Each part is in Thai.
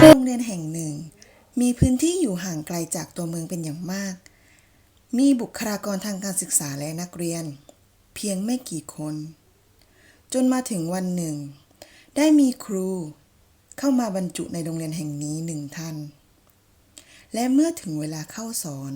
โรงเรียนแห่งหนึ่ง มีพื้นที่อยู่ห่างไกลจากตัวเมืองเป็นอย่างมาก มีบุคลากรทางการศึกษาและนักเรียน เพียงไม่กี่คน จนมาถึงวันหนึ่ง ได้มีครูเข้ามาบรรจุในโรงเรียนแห่งนี้หนึ่งท่าน และเมื่อถึงเวลาเข้าสอน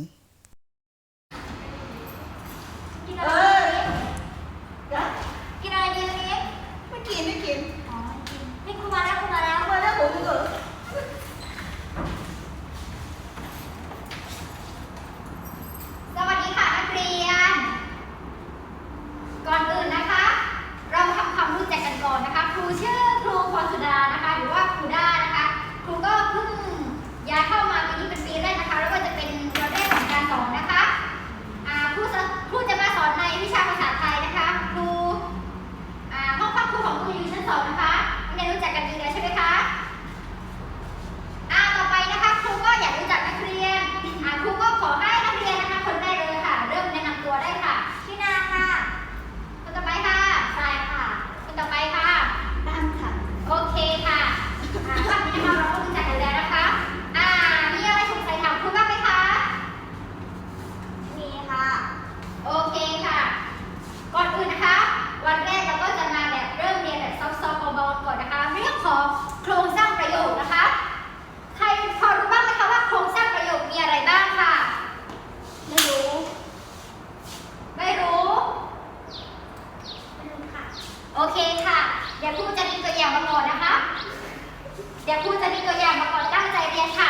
เดี๋ยวครูจะมีตัวอย่างมาก่อนตั้งใจเรียนค่ะ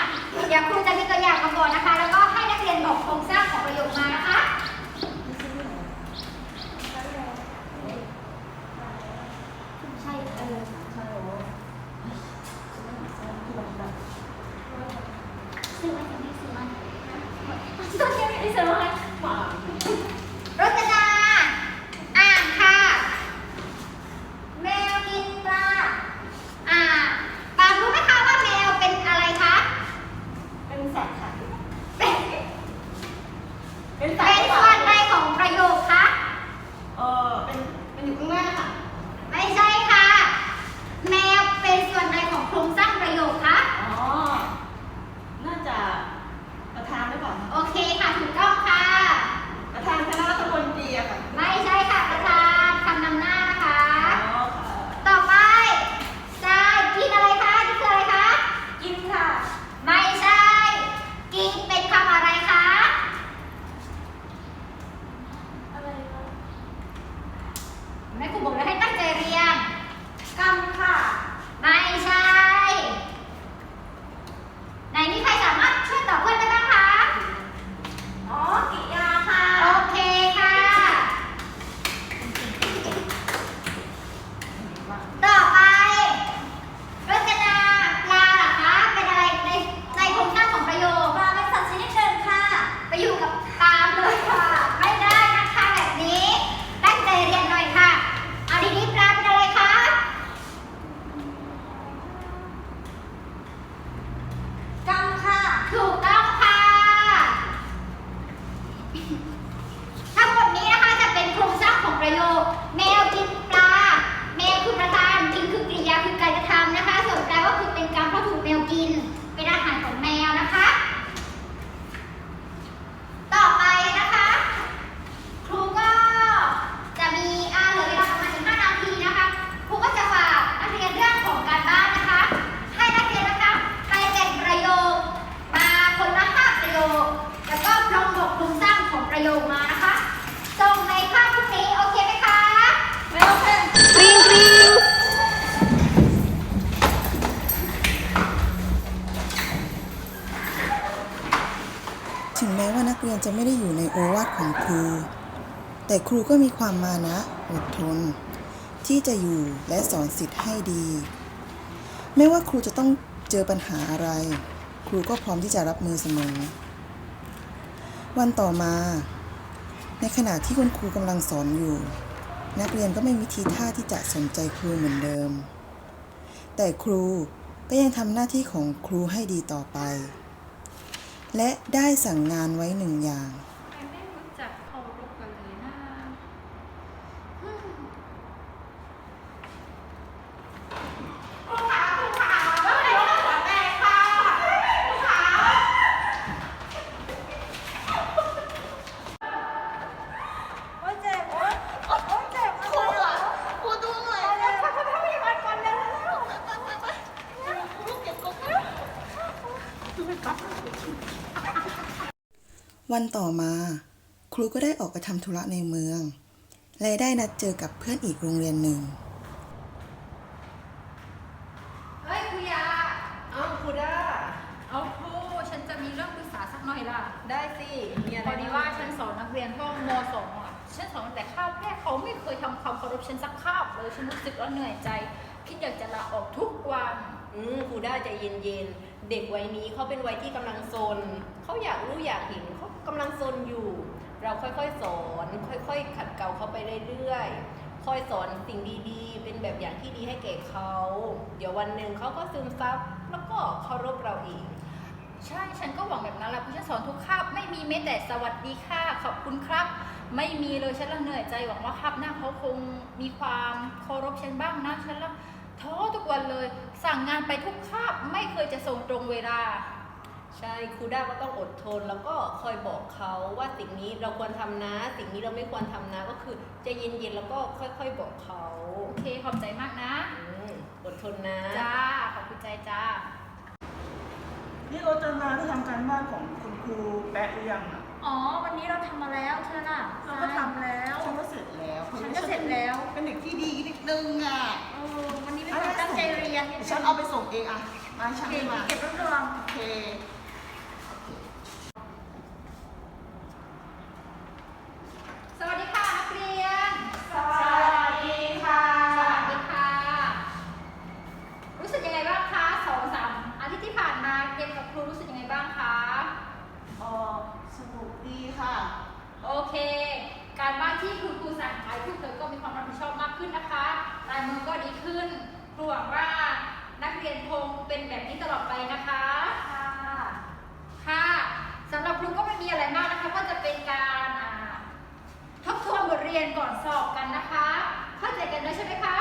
เดี๋ยวครูจะมีตัวอย่างมาก่อนนะคะ แล้วก็ให้นักเรียนบอกโครงสร้างของประโยคมานะคะ ว่านักเรียนจะไม่ได้อยู่ในโอวาทของครู แต่ครูก็มีความมานะอดทน ที่จะอยู่และสอนสิทธิ์ให้ดีไม่ว่าครูจะต้องเจอปัญหาอะไร ครูก็พร้อมที่จะรับมือเสมอ วันต่อมา ในขณะที่คุณครูกำลังสอนอยู่ นักเรียนก็ไม่มีทีท่าที่จะสนใจครูเหมือนเดิม แต่ครูก็ยังทำหน้าที่ของครูให้ดีต่อไป และได้สั่งงานไว้หนึ่งอย่าง วันต่อมา ครูก็ได้ออกไปทำธุระในเมือง และได้นัดเจอกับเพื่อนอีกโรงเรียนหนึ่ง เฮ้ยครูยาเอ้าครูด้าเอาครูฉันจะมีเรื่องปรึกษาสักหน่อยล่ะได้สิมีอะไรพอดีว่าฉันสอนนักเรียนห้องมสองอะ ฉันสอนตั้งแต่คาบแรกเขาไม่เคยทำความเคารพฉันสักคาบเลยฉันรู้สึกว่าเหนื่อยใจ คิดอยากจะลาออกทุกวัน อืมครูด้าใจเย็นๆ เด็กวัยนี้เขาเป็นวัยที่กำลังซน เขาอยากรู้อยากเห็นเขา กำลังซนอยู่ เราค่อยๆสอน ค่อยๆ ขัดเกลาเขาไปเรื่อยๆ ค่อยสอนสิ่งดีๆ เป็นแบบอย่างที่ดีให้แก่เขา เดี๋ยววันหนึ่งเขาก็ซึมซับแล้วก็เคารพเราเองใช่ฉันก็หวังแบบนั้นแหละพราะฉันสอนทุกคาบไม่มีแม้แต่สวัสดีค่ะขอบคุณครับ ไม่มีเลยฉันละเหนื่อยใจหวังว่าคาบหน้าเขาคงมีความเคารพฉันบ้างนะฉันละท้อทุกวันเลย สั่งงานไปทุกคาบไม่เคยจะส่งตรงเวลา ใช่ครูด้าก็ต้องอดทน แล้วก็คอยบอกเขาว่าสิ่งนี้เราควรทำนะ สิ่งนี้เราไม่ควรทำนะ ก็คือใจเย็นๆแล้วก็ค่อยๆบอกเขาโอเคขอบใจมากนะอืมอดทนนะจ้าขอบคุณใจจ้านี่รจนาได้ทำการบ้านของคุณครูแปะหรือยังอะอ๋อ วันนี้เราทำมาแล้วเธอน่ะเราก็ทำแล้ว ฉันก็เสร็จแล้วฉันก็เสร็จแล้ว เป็นเด็กที่ดีนิดนึงอะเออวันนี้เป็นคนตั้งใจเรียนดี๋วฉันเอาไปส่งเองอะมาให้ฉันเก่งมาเก็บรวบรวมโอเค สวัสดีค่ะนักเรียน สวัสดีค่ะ สวัสดีค่ะ รู้สึกยังไงบ้างคะสองสามอาทิตย์ที่ผ่านมาเรียนกับครูรู้สึกยังไงบ้างคะ เออ สนุกดีค่ะ โอเค การบ้านที่คุณครูสั่งไปพวกเธอก็มีความรับผิดชอบมากขึ้นนะคะลายมือก็ดีขึ้นครูหวังว่านักเรียนคงเป็นแบบนี้ตลอดไปนะคะ ค่ะ ค่ะสำหรับครูก็ไม่มีอะไรมากนะคะ ก็จะเป็นการทบทวนบทเรียนก่อนสอบกันนะคะ เข้าใจกันด้วใช่ไหมคะ